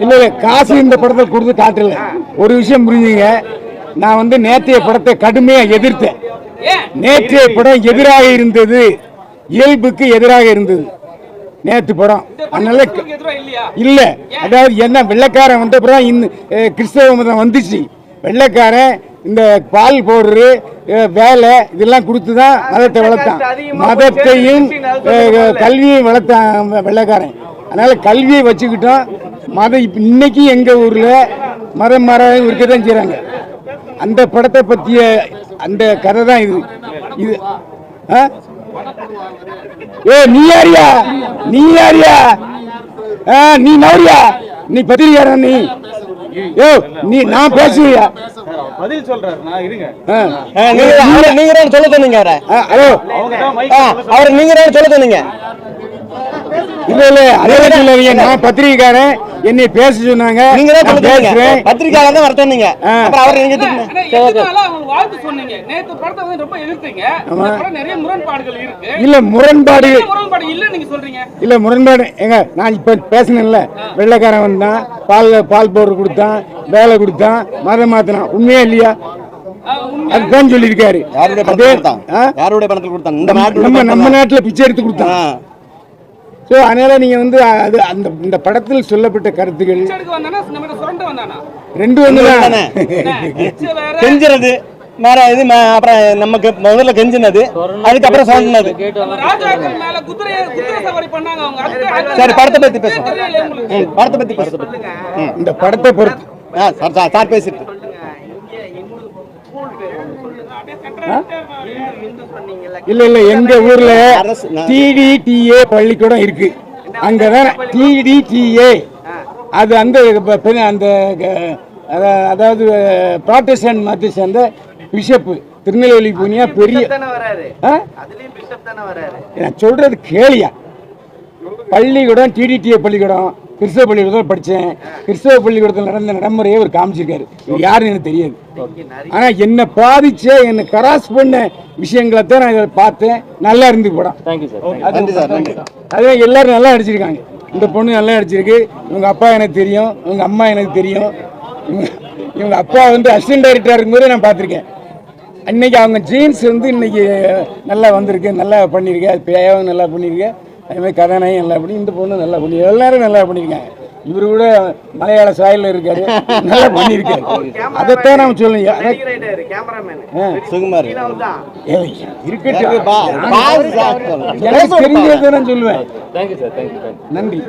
இல்ல இல்ல காசு இந்த படத்தை கொடுத்து காட்டல. ஒரு விஷயம் புரிஞ்சுங்க. நான் வந்து நேற்றைய படத்தை கடுமையா எதிர்த்தேன். நேற்றைய படம் எதிராக இருந்தது. இயல்புக்கு எதிராக இருந்தது. நேற்று படம். அதனால இல்ல. அதாவது என்ன வெள்ளைக்காரன் வந்த அப்புறம் இந்த கிறிஸ்தவ மதம் வந்துச்சு. வெள்ளைக்காரன் இந்த பால் பவுடரு அஹ், வேலை இதெல்லாம் கொடுத்து தான் மதத்தை வளர்த்தான். மதத்தையும் கல்வியையும் வளர்த்தான் வெள்ளைக்காரன். அதனால கல்வியை வச்சுக்கிட்டோம். மதம் இப்ப இன்னைக்கு எங்க ஊர்ல மதம் மாறாக இருக்க தான் செய்றாங்க. அந்த படத்தை பற்றிய அந்த கதை தான் இது. இது ஆ? ஏ நீ யாரியா? நீ யாரியா? ஆ, நீ நவரியா நீ பத்திரிக்காரன் நீ? ஏ நீ நான் பேசுவியா? பதில் சொல்றாரு நான் இருங்க. ஆ. நீங்க அவரை நீங்க தான் சொல்ல சொன்னீங்க அவரை. அவரை நீங்க தான் சொல்ல சொன்னீங்க. இல்ல இல்ல அதே சொல்லாதீங்க நான் பத்திரிக்கைக்காரன் என்னை பேச சொன்னாங்க நீங்க தான் சொல்ல நான் சொன்னீங்க பேசுறேன். பத்திரிக்கையாளர் தான் வர சொன்னீங்க ஆ. அப்புறம் அவரை நீங்க ஆனா, திட்டுங்க எதுனால அவங்க வாழ்த்து சொன்னீங்க. நேத்து படத்தை வந்து ரொம்ப எதிர்த்தீங்க. இந்த படம் நிறைய முரண்பாடுகள் இருக்கு. இல்ல முரண்பாடு முரண்பாடு இல்ல நீங்க சொல்றீங்க? இல்ல முரண்பாடு ஏங்க நான் இப்ப பேசினேன்ல. வெள்ளைக்காரன் வந்தான் பால் பால் பவுடர் கொடுத்தான் வேலை கொடுத்தான் மதம் மாத்தினான். உண்மையா இல்லையா. அதுதான் சொல்லியிருக்காரு. யாருடைய அதே பணத்தில் கொடுத்தான்? ஆ? யாருடைய பணத்தில் கொடுத்தான்? இந்த நம்ம நாட்டு நம்ம நாட்டுல பிச்சை எடுத்து கொடுத்தான். ஸோ அதனால நீங்க வந்து அது அந்த இந்த படத்தில் சொல்லப்பட்ட கருத்துக்கள் ரெண்டு வேற? கெஞ்சிறது. வேற இது அப்புறம் நமக்கு முதல்ல கெஞ்சினது. அதுக்கப்புறம் சொன்னது நம்ம ராஜாக்கள் மேல குதிரை குதிரை சவாரி பண்ணாங்க அவங்க. அடுத்த- அடுத்த- சரி படத்தை பத்தி பேசுவோம். படத்தை பத்தி பேசுவோம். இந்த படத்தை பொறுத்து. ஆ சார் சார் சார் பேசிட்டு. இல்ல இல்ல எங்க ஊர்ல டிடிடிஏ பள்ளிக்கூடம் இருக்கு. அங்கதான் டிடிடிஏ அது அந்த அந்த அதாவது ப்ராட்டஸ்டன்ட் மதத்தை சேர்ந்த பிஷப்பு திருநெல்வேலி பூனியா பெரிய? நான் சொல்றது கேளியா. பள்ளிக்கூடம் டிடிடிஏ பள்ளிக்கூடம் கிறிஸ்தவ பள்ளிக்கூடத்தில் படித்தேன் கிறிஸ்தவ பள்ளிக்கூடத்தில் நடந்த நடைமுறையை அவர் காமிச்சிருக்காரு. இவர் யாருன்னு எனக்கு தெரியாது. ஆனால் என்னை பாதிச்ச என்னை கராஸ் பண்ண விஷயங்களை தான் நான் இதை பார்த்தேன். நல்லா இருந்து படம். அதே எல்லாரும் நல்லா நடிச்சிருக்காங்க. இந்த பொண்ணு நல்லா நடிச்சிருக்கு. இவங்க அப்பா எனக்கு தெரியும். இவங்க அம்மா எனக்கு தெரியும். இவங்க- அப்பா வந்து அசிஸ்டன்ட் டைரக்டராக இருக்கும்போது நான் பார்த்துருக்கேன். இன்னைக்கு அவங்க ஜீன்ஸ் வந்து இன்னைக்கு நல்லா வந்திருக்கு. நல்லா பண்ணியிருக்கு அது பேயாவும் நல்லா பண்ணியிருக்கு அதே மாதிரி கதாநாயகம் நல்லா பண்ணி இந்த பொண்ணு நல்லா பண்ணி எல்லாரும் நல்லா பண்ணியிருக்காங்க இவரு கூட மலையாள சாயலில் இருக்காரு. நல்லா பண்ணியிருக்காரு அதைத்தான் நான் சொல்லுங்க. சுகுமார். ஏய், இருக்கட்டும். பா- பாரு சார். எனக்கு தெரிஞ்சதை நான் சொல்லுவேன். நன்றி.